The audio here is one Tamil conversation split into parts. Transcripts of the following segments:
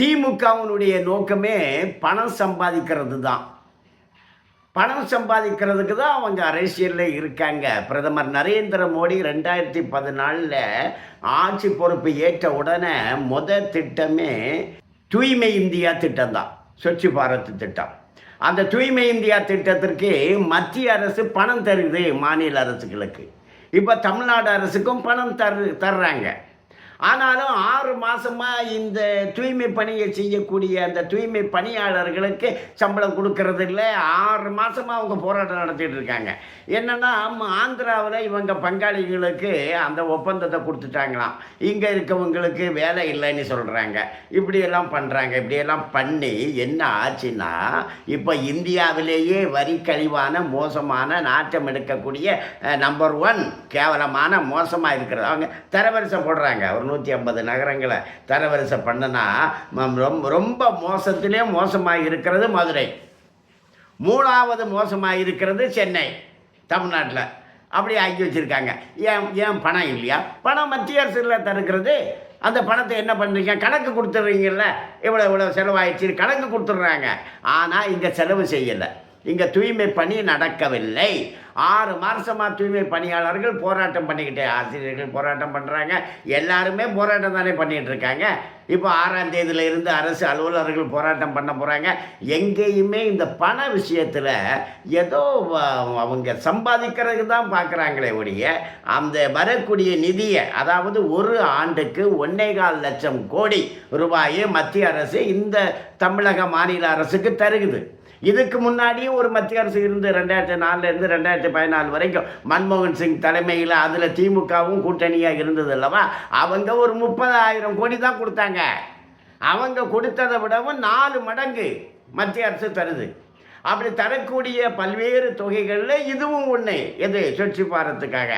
திமுகவினுடைய நோக்கமே பணம் சம்பாதிக்கிறது தான் பணம் சம்பாதிக்கிறதுக்கு தான் அவங்க அரசியலில் இருக்காங்க. பிரதமர் நரேந்திர மோடி ரெண்டாயிரத்தி பதினாலில் ஆட்சி பொறுப்பு ஏற்ற உடனே முத திட்டமே தூய்மை இந்தியா திட்டம் தான். ஸ்வச் பாரத் திட்டம். அந்த தூய்மை இந்தியா திட்டத்திற்கு மத்திய அரசு பணம் தருது மாநில அரசுகளுக்கு. இப்போ தமிழ்நாடு அரசுக்கும் பணம் தரு தர்றாங்க. ஆனாலும் ஆறு மாதமாக இந்த தூய்மை பணியை செய்யக்கூடிய அந்த தூய்மை பணியாளர்களுக்கு சம்பளம் கொடுக்கறது இல்லை. ஆறு மாதமாக அவங்க போராட்டம் நடத்திட்டு இருக்காங்க. என்னென்னா ஆந்திராவில் இவங்க பங்காளிகளுக்கு அந்த ஒப்பந்தத்தை கொடுத்துட்டாங்களாம். இங்கே இருக்கவங்களுக்கு வேலை இல்லைன்னு சொல்கிறாங்க இப்படியெல்லாம் பண்ணுறாங்க இப்படியெல்லாம் பண்ணி என்ன ஆச்சுன்னா இப்போ இந்தியாவிலேயே வரி கழிவான மோசமான நாட்டம் எடுக்கக்கூடிய நம்பர் ஒன் கேவலமான மோசமாக இருக்கிறது. அவங்க தரவரிசை போடுறாங்க. ஒரு நூற்றி ஐம்பது நகரங்களை தரவரிசை பண்ணனா ரொம்ப ரொம்ப மோசத்திலே மோசமாக இருக்கிறது மதுரை. மூணாவது மோசமாக இருக்கிறது சென்னை தமிழ்நாட்டில். அப்படி ஆக்கி வச்சுருக்காங்க. ஏன் ஏன் பணம் இல்லையா? பணம் மத்திய அரசில் தருக்கிறது அந்த பணத்தை என்ன பண்ணுறீங்க? கணக்கு கொடுத்துட்றீங்கல்ல இவ்வளோ இவ்வளோ செலவாயிடுச்சு. கணக்கு கொடுத்துட்றாங்க. ஆனால் இங்கே செலவு செய்யலை. இங்கே தூய்மை பணி நடக்கவில்லை. ஆறு மாதமாக தூய்மை பணியாளர்கள் போராட்டம் பண்ணிக்கிட்டே ஆசிரியர்கள் போராட்டம் பண்ணுறாங்க எல்லாருமே போராட்டம் தானே பண்ணிகிட்டு இருக்காங்க. இப்போ ஆறாம் தேதியில இருந்து அரசு அலுவலர்கள் போராட்டம் பண்ண போகிறாங்க எங்கேயுமே இந்த பண விஷயத்தில் ஏதோ அவங்க சம்பாதிக்கிறதுக்கு தான் பார்க்குறாங்களே ஒழிய அந்த வரக்கூடிய நிதியை அதாவது ஒரு ஆண்டுக்கு ஒன்னேகால் லட்சம் கோடி ரூபாயை மத்திய அரசு இந்த தமிழக மாநில அரசுக்கு தருகுது. இதுக்கு முன்னாடியும் ஒரு மத்திய அரசு இருந்து ரெண்டாயிரத்தி நாலுலேருந்து ரெண்டாயிரத்தி பதினாலு வரைக்கும் மன்மோகன் சிங் தலைமையில் அதில் திமுகவும் கூட்டணியாக இருந்தது அல்லவா? அவங்க ஒரு முப்பதாயிரம் கோடி தான் கொடுத்தாங்க. அவங்க கொடுத்ததை விடவும் நாலு மடங்கு மத்திய அரசு தருது. அப்படி தரக்கூடிய பல்வேறு தொகைகளில் இதுவும் ஒன்று எது? சுற்றி பாரத்துக்காக.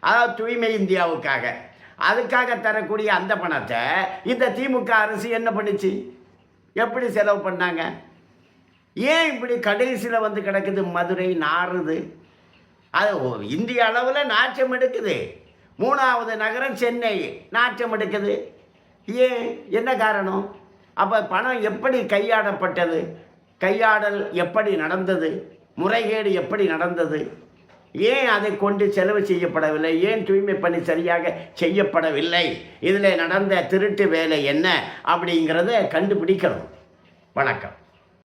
அதாவது தூய்மை இந்தியாவுக்காக. அதுக்காக தரக்கூடிய அந்த பணத்தை இந்த திமுக அரசு என்ன பண்ணுச்சு? எப்படி செலவு பண்ணாங்க? ஏன் இப்படி கடைசியில் வந்து கிடக்குது? மதுரை நாறுது. அது இந்திய அளவில் நாற்றம் எடுக்குது. மூணாவது நகரம் சென்னை நாற்றம் எடுக்குது. ஏன்? என்ன காரணம்? அப்போ பணம் எப்படி கையாடப்பட்டது கையாடல் எப்படி நடந்தது? முறைகேடு எப்படி நடந்தது? ஏன் அதை கொண்டு செலவு செய்யப்படவில்லை? ஏன் தூய்மை பணி சரியாக செய்யப்படவில்லை? இதில் நடந்த திருட்டு வேலை என்ன? அப்படிங்கிறத கண்டுபிடிக்கணும். வணக்கம்.